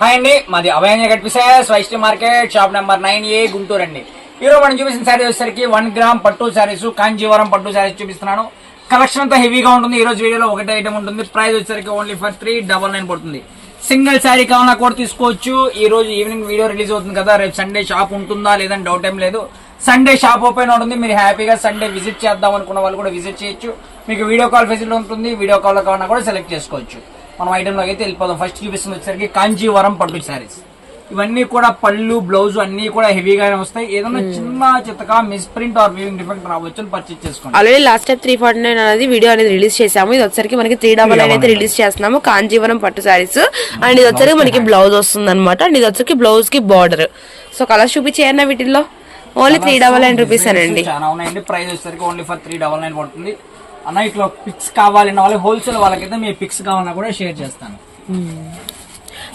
Hi అండి మాది అభయాంజ cut pieces Vaishnavi market shop number nine A Guntur అండి. ఈరోజు మనం చూపించిన శారీ వచ్చేసరికి వన్ గ్రామ్ పట్టు శారీస్ కాంజీవరం పట్టు శారీస్ చూపిస్తున్నాను. కలెక్షన్ అంతా హెవీగా ఉంటుంది. ఈరోజు వీడియోలో ఒకటే ఐటమ్ ఉంటుంది. ప్రైస్ వచ్చేసరికి only for three double nine పడుతుంది. సింగిల్ శారీ కావాలన్నా కూడా తీసుకోవచ్చు. ఈ రోజు ఈవినింగ్ వీడియో రిలీజ్ అవుతుంది కదా. రేపు సండే షాప్ ఉంటుందా లేదని డౌట్ ఏం లేదు. సండే షాప్ ఓపెన్ ఉంటుంది మీరు హ్యాపీగా సండే విజిట్ చేద్దాం అనుకున్న వాళ్ళు కూడా విజిట్ చేయొచ్చు. మీకు వీడియో కాల్ ఫెసిలిటీ ఉంటుంది. వీడియో కాల్ కావాలన్నా కూడా సెలెక్ట్ చేసుకోవచ్చు. మనం ఐటెంలోకి అయితే వెళ్ళిపోదాం. ఫస్ట్ చూపిస్తుంది వచ్చేసరికి కాంజీవరం పట్టు శారీస్. ఇవన్నీ కూడా పళ్ళు బ్లౌజ్ అన్ని కూడా హెవీగానే వస్తాయి. ఏదైనా చిన్న చిత్తగా miss print or weaving defect రావచ్చు అని పర్చేజ్ చేసుకోండి. Already last time three forty nine అనేది వీడియో అనేది రిలీజ్ చేసాము ఇది వచ్చరికి మనకి త్రీ డబల్ నైన్ అయితే రిలీజ్ చేస్తున్నాము. కాంజీవరం పట్టు సారీస్ అండ్ ఇది వచ్చరికి మనకి బ్లౌజ్ వస్తుంది అనమాట అండ్ ఇది వచ్చరికి బ్లౌజ్కి బార్డర్ సో కలర్స్ చూపించేయన్నా వీటిల్లో. Only three double nine rupees అనండి. చాలా ఉన్నాయండి. ప్రైస్ వచ్చేసరికి only for three double nine పడుతుంది. అన్న ఇట్లా పిక్స్ కావాలన్న వాళ్ళకి హోల్సేల్ వాళ్ళకైతే మీ పిక్స్ కావాలన్నా కూడా షేర్ చేస్తాను.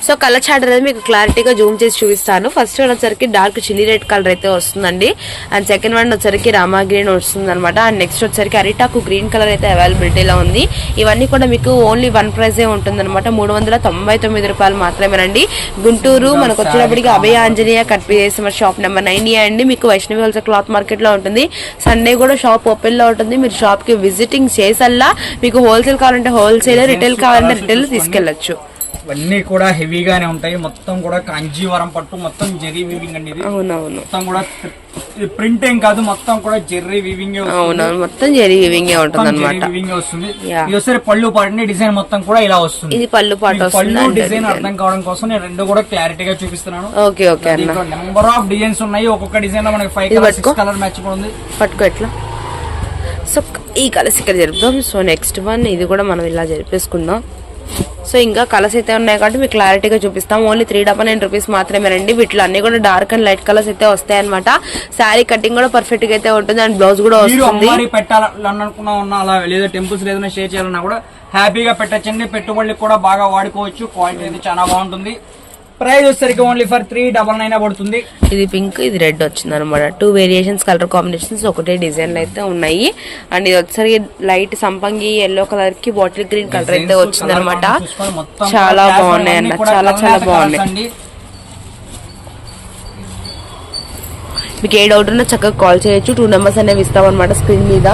సో కలర్ చార్ట్ అనేది మీకు క్లారిటీగా జూమ్ చేసి చూపిస్తాను. ఫస్ట్ వన్ వచ్చరికి డార్క్ చిల్లీ రెడ్ కలర్ అయితే వస్తుందండి. అండ్ సెకండ్ వన్ వచ్చరికి రామా గ్రీన్ వస్తుంది అనమాట అండ్ నెక్స్ట్ వచ్చరికి అరిటాకు గ్రీన్ కలర్ అయితే అవైలబిలిటీలో ఉంది. ఇవన్నీ కూడా మీకు ఓన్లీ వన్ ప్రైజే ఉంటుంది అనమాట మూడు వందల తొంభై తొమ్మిది రూపాయలు మాత్రమేనండి. గుంటూరు మనకు వచ్చేటప్పటికి అభయ ఆంజనేయ కట్పి చేసిన షాప్ నెంబర్ నైన్ అండి. మీకు వైష్ణవి హోల్సేల్ క్లాత్ మార్కెట్లో ఉంటుంది. సండే కూడా షాప్ ఓపెన్లో ఉంటుంది. మీరు షాప్కి విజిటింగ్ చేసల్లా మీకు హోల్సేల్ కావాలంటే హోల్సేల్ రిటైల్ కావాలంటే రిటైల్ తీసుకెళ్ళొచ్చు ఇవన్నీ కూడా హెవీగానే ఉంటాయి. మొత్తం కూడా కాంజీవరం పట్టు మొత్తం జెరీ వీవింగ్ అండి ఇది. అవునవును. మొత్తం కూడా ప్రింట్ ఏం కాదు మొత్తం కూడా జెర్రీ వీవింగ్ అవునవును. మొత్తం జరి వివింగే ఉంటుంది అనమాట వీవింగ్ వస్తుంది. ఇది వస్తే పళ్ళు పాటిని డిజైన్ మొత్తం కూడా ఇలా వస్తుంది. ఇది పళ్ళు పాట పళ్ళు డిజైన్ అర్థం కావడం కోసం నేను రెండు కూడా క్లారిటీగా చూపిస్తున్నాను. ఓకే ఓకే అన్న. నెంబర్ ఆఫ్ డిజైన్స్ ఉన్నాయి. ఒక్కొక్క డిజైన్లో మనకి five colour. Six colour match కూడా ఉంది. పట్టుకో ఎట్లా? సో ఈ కలర్స్ ఇక్కడ జరుపుదాం. సో నెక్స్ట్ వన్ ఇది కూడా మనం ఇలా జరిపేసుకుందాం. సో ఇంకా కలర్స్ అయితే ఉన్నాయి కాబట్టి మీకు క్లారిటీగా చూపిస్తాం. Only three double nine rupees మాత్రమేనండి వీటిలో అన్ని కూడా డార్క్ అండ్ లైట్ కలర్స్ అయితే వస్తాయి అనమాట శారీ కటింగ్ కూడా పర్ఫెక్ట్గా అయితే ఉంటుంది అండ్ బ్లౌజ్ కూడా వస్తుంది. పెట్టాలనుకున్నా ఉన్నా అలా లేదా టెంపుల్స్ ఏదైనా షేర్ చేయాలన్నా కూడా హ్యాపీగా పెట్టచ్చండి. పెట్టుబడులకు కూడా బాగా వాడుకోవచ్చు. క్వాలిటీ అయితే చాలా బాగుంటుంది. ప్రైస్ వచ్చేసరికి only for three double nine పడుతుంది. ఇది పింక్ ఇది రెడ్ వచ్చింది అనమాట టూ వేరియేషన్స్ కలర్ కాంబినేషన్స్ ఒకటే డిజైన్లు అయితే ఉన్నాయి. అండ్ ఇది వచ్చేసరికి లైట్ సంపంగి ఎల్లో కలర్కి బాటిల్ గ్రీన్ కలర్ అయితే వచ్చింది అనమాట చాలా బాగున్నాయి అన్ని చాలా చాలా బాగున్నాయి. మీకు ఏ డౌట్ ఉన్నా చక్కగా కాల్ చేయొచ్చు. టూ నెంబర్స్ అనేవి ఇస్తాం అనమాట స్క్రీన్ మీద.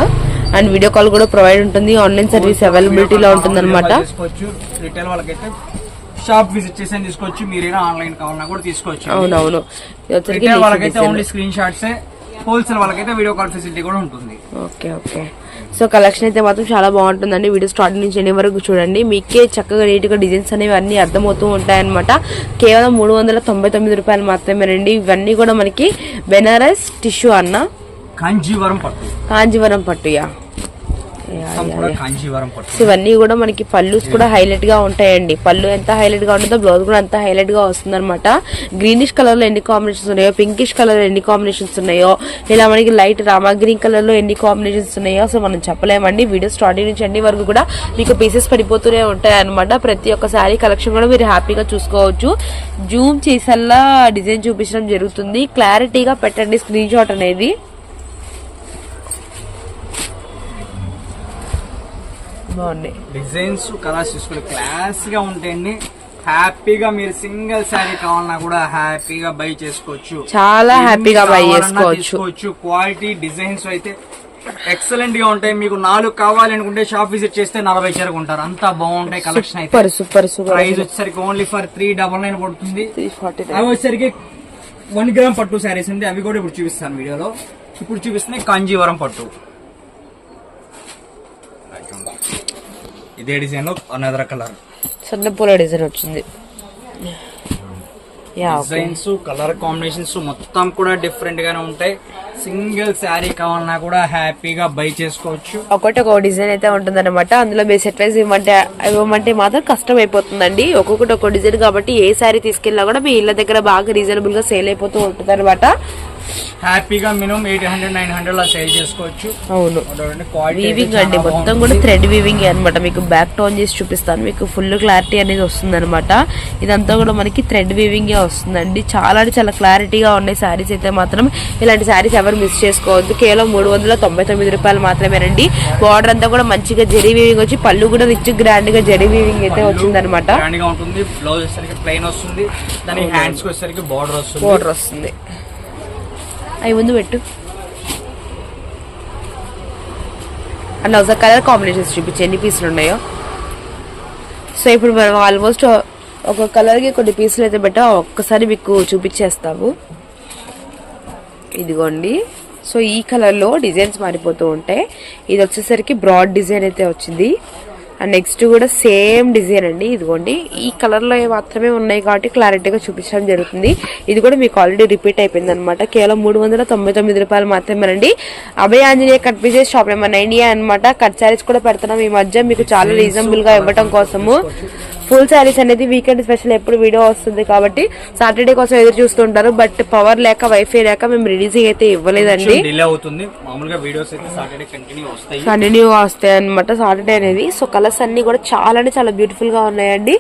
అండ్ వీడియో కాల్ కూడా ప్రొవైడ్ ఉంటుంది. ఆన్లైన్ సర్వీస్ అవైలబిలిటీలో ఉంటుంది అనమాట షాప్ విజిట్ చేసి తీసుకోవచ్చు మీరైనా ఆన్లైన్ కావాలన్నా కూడా తీసుకోవచ్చు. అవునవును. రిటైల్ వాళ్ళకైతే ఓన్లీ స్క్రీన్ షాట్స్ హోల్సేల్ వాళ్ళకైతే వీడియో కాల్ ఫెసిలిటీ కూడా ఉంటుంది. Okay okay. సో కలెక్షన్ అయితే మాత్రం చాలా బాగుంటుందండి. వీడియో స్టార్టింగ్ నుంచి ఎండింగ్ వరకు చూడండి. మీకే చక్కగా నీట్గా డిజైన్స్ అనేవి అన్ని అర్థమవుతూ ఉంటాయన్నమాట. కేవలం మూడు వందల తొంభై తొమ్మిది రూపాయలు మాత్రమేనండి ఇవన్నీ కూడా మనకి బెనారస్ టిష్యూ అన్న కాంజీవరం పట్టు. కాంజీవరం పట్టుయా మొత్తం కూడా కాంజీవరం పట్టు సో ఇవన్నీ కూడా మనకి పళ్ళుస్ కూడా హైలైట్గా ఉంటాయండి. పళ్ళు ఎంత హైలైట్గా ఉంటుందో బ్లౌజ్ కూడా అంత హైలైట్గా వస్తుంది అనమాట గ్రీనిష్ కలర్లో ఎన్ని కాంబినేషన్స్ ఉన్నాయో పింకిష్ కలర్లో ఎన్ని కాంబినేషన్స్ ఉన్నాయో ఇలా మనకి లైట్ రామా గ్రీన్ కలర్లో ఎన్ని కాంబినేషన్స్ ఉన్నాయో సో మనం చెప్పలేమండి. వీడియో స్టార్టింగ్ నుంచి ఎండింగ్ వరకు కూడా మీకు పీసెస్ పడిపోతూనే ఉంటాయి అనమాట ప్రతి ఒక్క శారీ కలెక్షన్ కూడా మీరు హ్యాపీగా చూసుకోవచ్చు. జూమ్ చేసల్లా డిజైన్ చూపించడం జరుగుతుంది. క్లారిటీగా పెట్టండి స్క్రీన్ షాట్ అనేది. బాగున్నాయి. డిజైన్స్ కలర్స్ చూసుకుంటే క్లాస్గా ఉంటాయండి. హ్యాపీగా మీరు సింగిల్ శారీ కావాలన్నా కూడా హ్యాపీగా బై చేసుకోవచ్చు. చాలా హ్యాపీగా కావాలన్నా చేసుకోవచ్చు. క్వాలిటీ డిజైన్స్ అయితే ఎక్సలెంట్గా ఉంటాయి. మీకు నాలుగు కావాలి అనుకుంటే షాప్ విజిట్ చేస్తే నలభై చేరుకుంటారు అంత బాగుంటాయి కలెక్షన్ అయితే. సూపర్ సూపర్ ప్రైస్ వచ్చేసరికి only for three double nine పడుతుంది. అవి వచ్చేసరికి వన్ గ్రామ్ పట్టు శారీస్ ఉంది అవి కూడా ఇప్పుడు చూపిస్తాను వీడియోలో. ఇప్పుడు చూపిస్తున్నాయి కాంజీవరం పట్టు. ఇదే డిజైన్ అనదర్ కలర్ సన్న పూల డిజైన్ వచ్చింది. డిజైన్స్ కలర్ కాంబినేషన్స్ మొత్తం కూడా డిఫరెంట్ గానే ఉంటాయి. సింగిల్ శారీ కావాలన్నా కూడా హ్యాపీగా బై చేసుకోవచ్చు. ఒకటి ఒక డిజైన్ అయితే ఉంటుంది అనమాట అందులో మీరు సెట్ వైజ్ ఇవ్వమంటే ఇవ్వమంటే మాత్రం కష్టం అయిపోతుందండి. ఒక్కొక్కటి ఒక డిజైన్ కాబట్టి ఏ శారీ తీసుకెళ్ళినా కూడా మీ ఇళ్ళ దగ్గర బాగా రీజనబుల్గా సేల్ అయిపోతూ ఉంటుంది అనమాట హ్యాపీగా minimum eight hundred nine hundred లా సేల్ చేసుకోవచ్చు. అవును. వీవింగ్ అండి మొత్తం కూడా థ్రెడ్ వీవింగ్ అనమాట మీకు బ్యాక్ టోన్ చేసి చూపిస్తాను. మీకు ఫుల్ క్లారిటీ అనేది వస్తుంది అనమాట ఇదంతా కూడా మనకి థ్రెడ్ వీవింగ్ వస్తుందండి. చాలా అంటే చాలా క్లారిటీగా ఉన్నాయి శారీస్ అయితే మాత్రం ఇలాంటి శారీస్ ఎవరు మిస్ చేసుకోవద్దు. కేవలం మూడు వందల తొంభై తొమ్మిది రూపాయలు మాత్రమేనండి. బార్డర్ అంతా కూడా మంచిగా జరీ వీవింగ్ వచ్చి పళ్ళు కూడా రిచ్ గ్రాండ్గా జరీ వీవింగ్ అయితే వచ్చింది అనమాట గ్రాండ్గా ఉంటుంది. బ్లౌజ్ వచ్చేసరికి ప్లెయిన్ వస్తుంది. దాని హ్యాండ్స్ వచ్చేసరికి బార్డర్ వస్తుంది. బార్డర్ వస్తుంది. అవి ముందు పెట్టు. అండ్ ఒకసారి కలర్ కాంబినేషన్స్ చూపించి ఎన్ని పీసులు ఉన్నాయో. సో ఇప్పుడు మనం ఆల్మోస్ట్ ఒక కలర్కి కొన్ని పీసులు అయితే పెట్టా. ఒక్కసారి మీకు చూపించేస్తాము. ఇదిగోండి. సో ఈ కలర్లో డిజైన్స్ మారిపోతూ ఉంటాయి. ఇది వచ్చేసరికి బ్రాడ్ డిజైన్ అయితే వచ్చింది. అండ్ నెక్స్ట్ కూడా సేమ్ డిజైన్ అండి. ఇదిగోండి. ఈ కలర్లో మాత్రమే ఉన్నాయి కాబట్టి క్లారిటీగా చూపించడం జరుగుతుంది. ఇది కూడా మీకు ఆల్రెడీ రిపీట్ అయిపోయింది అనమాట కేవలం మూడు వందల తొంభై తొమ్మిది రూపాయలు మాత్రమేనండి. Abhaya Anjaneya cut pieces shop number nine అనమాట కట్ శారీస్ కూడా పెడుతున్నాం. ఈ మధ్య మీకు చాలా రీజనబుల్గా ఇవ్వటం ఇవ్వడం కోసము. ఫుల్ శారీస్ అనేది వీకెండ్ స్పెషల్ ఎప్పుడు వీడియో వస్తుంది కాబట్టి సాటర్డే కోసం ఎదురు చూస్తుంటారు బట్ పవర్ లేక వైఫై లేక మేము రిలీజింగ్ అయితే ఇవ్వలేదండి. డిలే అవుతుంది. మామూలుగా వీడియోస్ అయితే సాటర్డే కంటిన్యూ వస్తాయి. కంటిన్యూ వస్తాయి అనమాట సాటర్డే అనేది. సో కలర్స్ అన్ని కూడా చాలా అంటే చాలా బ్యూటిఫుల్గా ఉన్నాయండి.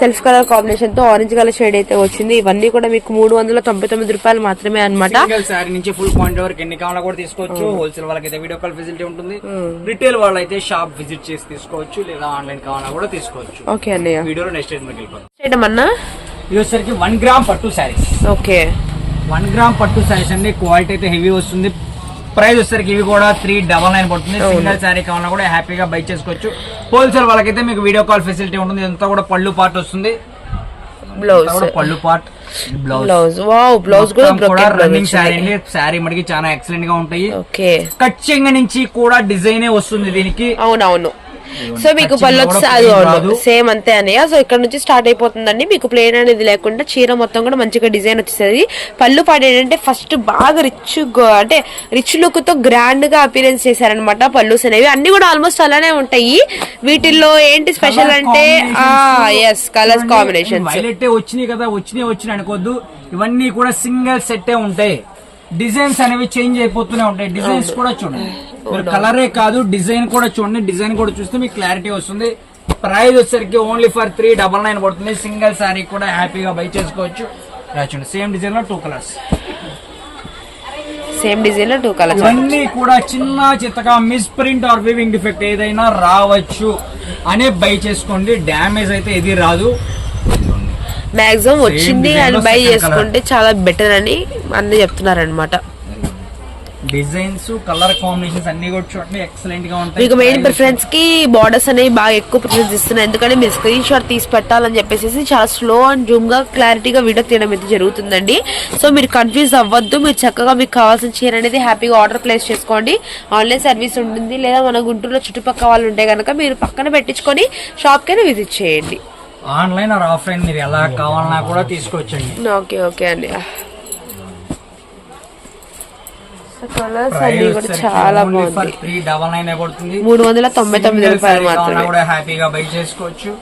సెల్ఫ్ కలర్ కాంబినేషన్తో ఆరెంజ్ కలర్ షేడ్ అయితే వచ్చింది. ఇవన్నీ కూడా మీకు మూడు వందల తొంభై తొమ్మిది రూపాయలు మాత్రమే అనమాట సింగిల్ శారీ నుంచి ఫుల్ పాయింట్ వరకు ఎన్ని కావాలో కూడా తీసుకోవచ్చు. హోల్సేల్ వాళ్ళకైతే వీడియో కాల్ ఫెసిలిటీ ఉంటుంది. రిటైల్ వాళ్ళైతే షాప్ విజిట్ చేసి తీసుకోవచ్చు. లేదా ఆన్లైన్ కావాలన్నా కూడా తీసుకోవచ్చు. ఓకే అన్నయ్య. వీడియోలో నెక్స్ట్ స్టేట్మెంట్ వెళ్ళిపోతాం చేయడం అన్నా? ఇది వచ్చేసరికి వన్ గ్రామ్ పట్టు శారీస్ ఓకే వన్ గ్రామ్ పట్టు శారీస్ అండి. క్వాలిటీ అయితే హెవీ వస్తుంది. ప్రైస్ వచ్చేసరికి ఇవి కూడా త్రీ డబల్ నైన్ పడుతుంది. సింగిల్ శారీ కావాలన్నా కూడా హ్యాపీగా బై చేసుకోవచ్చు. హోల్సేల్ వాళ్ళకైతే మీకు వీడియో కాల్ ఫెసిలిటీ ఉంటుంది. ఇదంతా కూడా పళ్ళు పార్ట్ వస్తుంది. బ్లౌజ్ పళ్ళు పార్ట్ బ్లౌజ్ వావ్ బ్లౌజ్ కూడా రన్నింగ్ శారీ అండి. శారీ మనకి చాలా ఎక్సలెంట్గా ఉంటాయి. కచ్చింగ్ నుంచి కూడా డిజైనే వస్తుంది దీనికి. అవునవును. సో మీకు పళ్ళు వచ్చి అది అవును. సేమ్ అంతే అన్నయ్య. సో ఇక్కడ నుంచి స్టార్ట్ అయిపోతుందండి. మీకు ప్లేన్ అనేది లేకుండా చీర మొత్తం కూడా మంచిగా డిజైన్ వచ్చేస్తుంది పళ్ళు పాడు ఏంటంటే ఫస్ట్ బాగా రిచ్ అంటే రిచ్ లుక్తో గ్రాండ్గా అపీరెన్స్ చేశారనమాట పళ్ళుస్ అనేవి. అన్ని కూడా ఆల్మోస్ట్ అలానే ఉంటాయి. వీటిల్లో ఏంటి స్పెషల్ అంటే ఎస్ కలర్స్ కాంబినేషన్స్ వైలెట్ వచ్చినాయి కదా వచ్చినాయి వచ్చినాయి అనుకోవద్దు. ఇవన్నీ కూడా సింగిల్ సెట్టే ఉంటాయి. డిజైన్స్ అనేవి చేంజ్ అయిపోతూనే ఉంటాయి. డిజైన్స్ కూడా చూడండి. మీరు కలరే కాదు డిజైన్ కూడా చూడండి. డిజైన్ కూడా చూస్తే మీకు క్లారిటీ వస్తుంది. ప్రైస్ వచ్చేసరికి only for three double nine పడుతుంది. సింగిల్ శారీ కూడా హ్యాపీగా బై చేసుకోవచ్చు. చూడండి. సేమ్ డిజైన్లో టూ కలర్స్. సేమ్ డిజైన్లో టూ కలర్స్ ఇవన్నీ కూడా చిన్న చిత్తగా miss print or weaving defect ఏదైనా రావచ్చు అనే బై చేసుకోండి. డ్యామేజ్ అయితే ఏది రాదు. మాక్సిమం వచ్చింది అండ్ బై చేసుకుంటే చాలా బెటర్ అని అన్ని చెప్తున్నారు అనమాట డిజైన్స్ కలర్ కాంబినేషన్స్ అన్ని కూడా చూడండి ఎక్సలెంట్గా ఉంటాయి. మీకు మెయిన్ ప్రిఫరెన్స్కి బార్డర్స్ అనేవి బాగా ఎక్కువ ప్రిఫరెన్స్ ఇస్తున్నాయి ఎందుకంటే మీరు స్క్రీన్ షాట్ తీసి పెట్టాలని చెప్పేసి చాలా స్లో అండ్ జూమ్గా క్లారిటీగా వీడియో తీయడం అయితే జరుగుతుందండి. సో మీరు కన్ఫ్యూజ్ అవ్వద్దు. మీరు చక్కగా మీకు కావాల్సిన చీర అనేది హ్యాపీగా ఆర్డర్ ప్లేస్ చేసుకోండి. ఆన్లైన్ సర్వీస్ ఉంటుంది. లేదా మన గుంటూరులో చుట్టుపక్కల వాళ్ళు ఉంటే కనుక మీరు పక్కన పెట్టించుకొని షాప్ కైనా విజిట్ చేయండి. ఆన్లైన్ ఆర్ ఆఫ్లైన్ మీరు ఎలా కావాలన్నా కూడా తీసుకోవచ్చండి ఓకే ఓకే అండి. కలర్స్ అన్ని కూడా చాలా బాగుంది త్రీ డబల్ నైన్ పడుతుంది మూడు వందల తొంభై తొమ్మిది రూపాయలు మాత్రమే. కూడా హ్యాపీగా బై చేసుకోవచ్చు.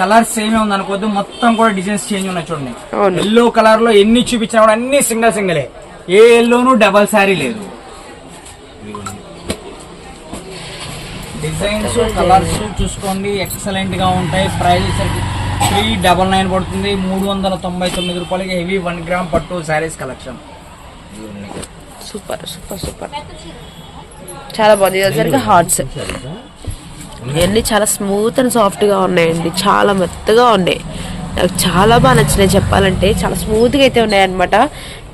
కలర్ సేమ్ ఉంది అనుకోవద్దు మొత్తం కూడా డిజైన్స్ చేంజ్ ఉన్నాయి చూడండి. ఎల్లో కలర్లో ఎన్ని చూపించినా కూడా అన్ని సింగిల్ సింగిలే ఏ. ఎల్లోను డబల్ శారీ లేదు. డిజైన్స్ కలర్స్ చూసుకోండి ఎక్సలెంట్గా ఉంటాయి. ప్రైస్ త్రీ డబల్ నైన్ పడుతుంది. మూడు వందల తొంభై తొమ్మిది రూపాయలకి హెవీ వన్ గ్రామ్ పట్టు saris collection super super super. చాలా బాగుంది. హార్ట్స్ ఇవన్నీ చాలా స్మూత్ అండ్ సాఫ్ట్గా ఉన్నాయండి. చాలా మెత్తగా ఉన్నాయి. నాకు చాలా బాగా నచ్చినాయి చెప్పాలంటే. చాలా స్మూత్గా అయితే ఉన్నాయి అనమాట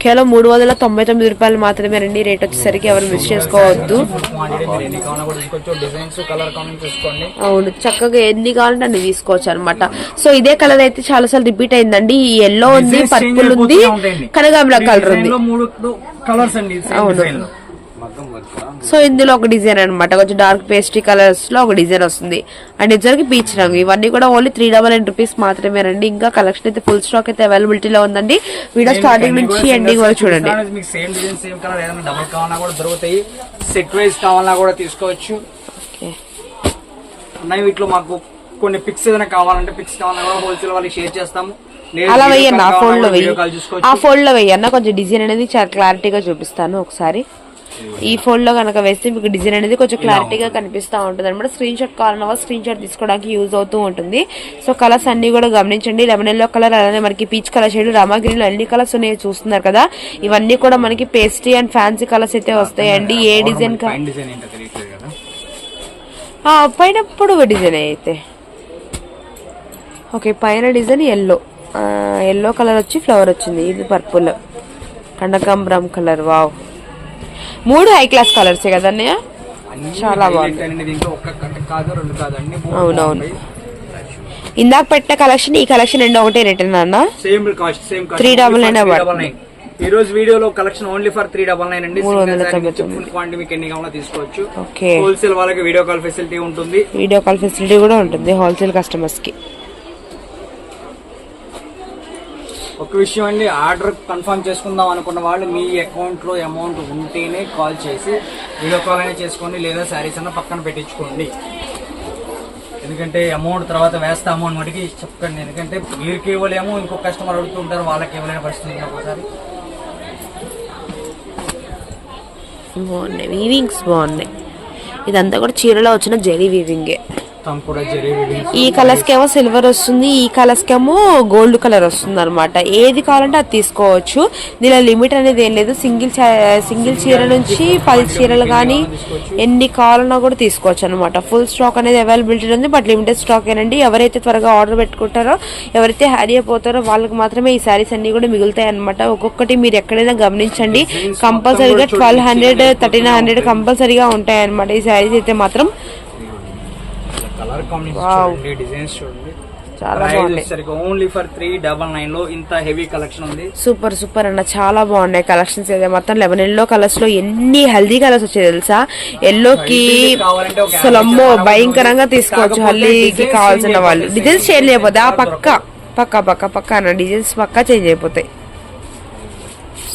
కేవలం మూడు వందల తొంభై తొమ్మిది రూపాయలు మాత్రమే రండి. రేట్ వచ్చేసరికి ఎవరు మిస్ చేసుకోవద్దు. అవును చక్కగా ఎన్ని కావాలంటే అన్ని తీసుకోవచ్చు అనమాట సో ఇదే కలర్ అయితే చాలా సార్లు రిపీట్ అయిందండి. ఈ ఎల్లో ఉంది పర్పుల్ ఉంది ఈ కలర్ ఉంది. కలర్స్ అండి అవును. లో. సో ఇందులో ఒక డిజైన్ అన్నమాట. కొంచెం డార్క్ పేస్ట్రీ కలర్స్లో ఒక డిజైన్ వస్తుంది. అండ్ ఇద్దరికి పీచ్ రంగు. ఇవన్నీ కూడా only three double nine rupees మాత్రమే రండి. ఇంకా కలెక్షన్ అయితే ఫుల్ స్టాక్ అయితే అవైలబిలిటీలో ఉందండి. వీడియో స్టార్టింగ్ నుంచి ఎండింగ్ వరకు చూడండి. చూపిస్తాను. మీకు సేమ్ డిజైన్ సేమ్ కలర్ ఏదైనా డబుల్ కావాలన్నా కూడా దొరుకుతాయి. సెట్ వైజ్ కావాలన్నా కూడా తీసుకోవచ్చు. వీటిలో మాకు కొన్ని పిక్స్ ఏదైనా కావాలంటే పిక్స్ కావాలన్నా కూడా హోల్సేల్ వాళ్ళకి షేర్ చేస్తాము. అలా వెయ్యన్న ఆ ఫోల్డ్లో వెయ్యి. ఆ ఫోల్డ్లో వెయ్యన్న కొంచెం డిజైన్ అనేది చాలా క్లారిటీగా చూపిస్తాను ఒకసారి. ఈ ఫోల్డ్లో కనుక వేస్తే మీకు డిజైన్ అనేది కొంచెం క్లారిటీగా కనిపిస్తూ ఉంటుంది అనమాట స్క్రీన్ షాట్ కావాలన్నా స్క్రీన్ షాట్ తీసుకోవడానికి యూజ్ అవుతూ ఉంటుంది. సో కలర్స్ అన్ని కూడా గమనించండి. లెమన్ ఎల్లో కలర్ అలానే మనకి పీచ్ కలర్ షేడ్ రామాగిరిలో అన్ని కలర్స్ ఉన్నాయి చూస్తున్నారు కదా. ఇవన్నీ కూడా మనకి పేస్ట్రీ అండ్ ఫ్యాన్సీ కలర్స్ అయితే వస్తాయండి. ఏ డిజైన్ పైన పొడవు డిజైన్ అయితే. ఓకే పైన డిజైన్ ఎల్లో ఎల్లో కలర్ వచ్చి ఫ్లవర్ వచ్చింది. ఇది పర్పుల్ కనకాంబరం కలర్ వావ్ మూడు హై క్లాస్ కలర్సే కదా అన్నయ్య? అన్ని చాలా బాగుంది. అవునవును. ఇందాక పెట్టిన కలెక్షన్ ఈ కలెక్షన్ రెండు ఒకటే రిటర్న్ అన్న same cost same three. Double nine ఈ రోజు వీడియోలో collection only for three double nine అండి. ఫుల్ క్వాంటిటీ మీకు ఎన్ని కావాలో తీసుకోవచ్చు. ఓకే హోల్సేల్ వాళ్ళకి వీడియో కాల్ ఫెసిలిటీ ఉంటుంది. వీడియో కాల్ ఫెసిలిటీ కూడా ఉంటుంది హోల్సేల్ కస్టమర్స్కి. ఒక విషయం అండి ఆర్డర్ కన్ఫర్మ్ చేసుకుందాం అనుకున్న వాళ్ళు మీ అకౌంట్లో అమౌంట్ ఉంటేనే కాల్ చేసి వీడియో కాల్ అయినా చేసుకోండి లేదా శారీస్ అన్న పక్కన పెట్టించుకోండి. ఎందుకంటే అమౌంట్ తర్వాత వేస్తాము అని మటుకి చెప్పండి ఎందుకంటే వీరికి ఇవ్వలేము ఇంకో కస్టమర్ అడుగుతుంటారు వాళ్ళకి ఇవ్వలేని పరిస్థితి ఉంది ఒకసారి బాగున్నాయి. వీవింగ్స్ బాగున్నాయి. ఇదంతా కూడా చీరలో వచ్చిన జెరీ వీవింగే మొత్తం కూడా జరిగి ఈ కలర్స్ కేమో సిల్వర్ వస్తుంది ఈ కలర్స్ కేమో గోల్డ్ కలర్ వస్తుంది అనమాట ఏది కావాలంటే అది తీసుకోవచ్చు. దీనిలో లిమిట్ అనేది ఏం లేదు. సింగిల్ సింగిల్ చీర నుంచి పది చీరలు కానీ ఎన్ని కావాలన్నా కూడా తీసుకోవచ్చు అనమాట ఫుల్ స్టాక్ అనేది అవైలబిలిటీ ఉంది బట్ లిమిటెడ్ స్టాక్ ఏనండి. ఎవరైతే త్వరగా ఆర్డర్ పెట్టుకుంటారో ఎవరైతే హ్యారీ అయిపోతారో వాళ్ళకి మాత్రమే ఈ శారీస్ అన్ని కూడా మిగులుతాయి అనమాట ఒక్కొక్కటి మీరు ఎక్కడైనా గమనించండి. కంపల్సరీగా ట్వెల్వ్ హండ్రెడ్ థర్టీన్ హండ్రెడ్ కంపల్సరీగా ఉంటాయి అనమాట ఈ శారీస్ అయితే మాత్రం. కలర్. కాంబినేషన్ డిజైన్స్ చూడండి. చాలా ప్రైస్ బాగున్నాయి వచ్చేసరికి ఓన్లీ ఫర్ త్రీ డబల్ నైన్లో ఇంత హెవీ కలెక్షన్ ఉంది. సూపర్ సూపర్ అన్న చాలా బాగున్నాయి కలెక్షన్స్ అయితే. మొత్తం లెవెన్ ఎల్లో కలర్స్లో ఎన్ని హల్దీ కలర్స్ వచ్చాయి తెలుసా? ఎల్లోకి అసలు భయంకరంగా తీసుకోవచ్చు. హల్దీకి కావాల్సిన వాళ్ళు. డిజైన్స్ చేంజ్ అయిపోతాయి ఆ పక్క పక్క పక్క పక్క అన్న డిజైన్స్ పక్క చేంజ్ అయిపోతాయి.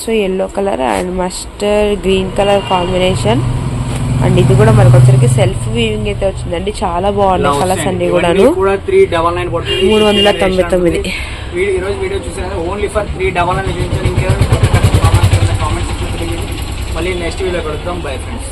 So yellow colour and mustard green colour combination and ఇది కూడా మనకు వచ్చరికి సెల్ఫ్ వీవింగ్ అయితే వచ్చిందండి. చాలా బాగున్నాయి కలర్స్ అన్ని కూడాను. కూడా మూడు వందల తొంభై తొమ్మిది. మళ్ళీ నెక్స్ట్ వీడియో కలుద్దాం. Bye friends